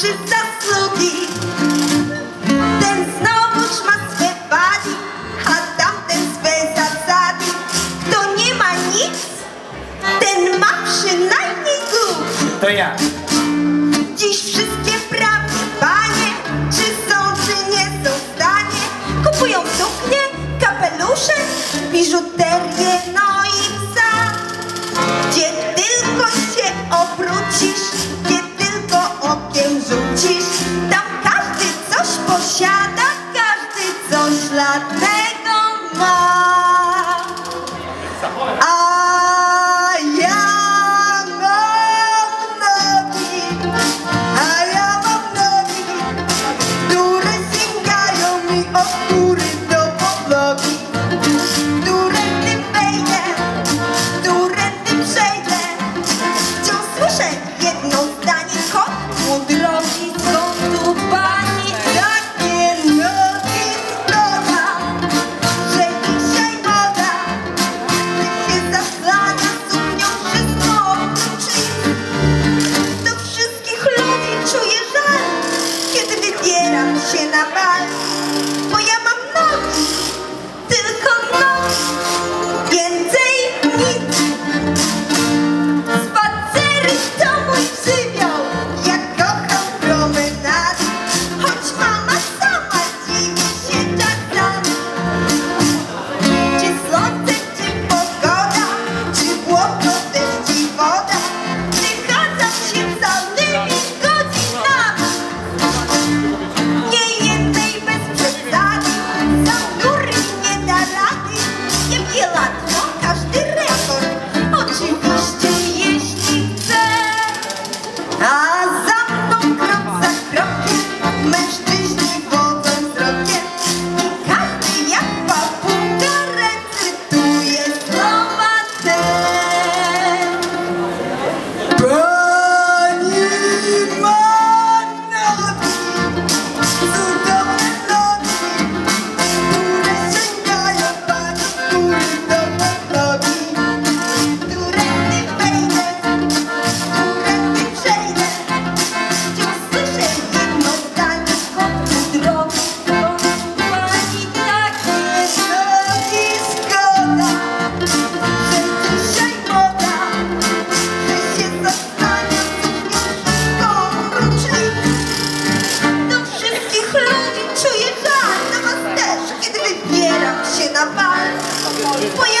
czy zasługi. Ten znowuż ma swe wady, a tamten swe zasady. Kto nie ma nic, ten ma przynajmniej dług. To ja. Dziś la tengo más. She number. Foi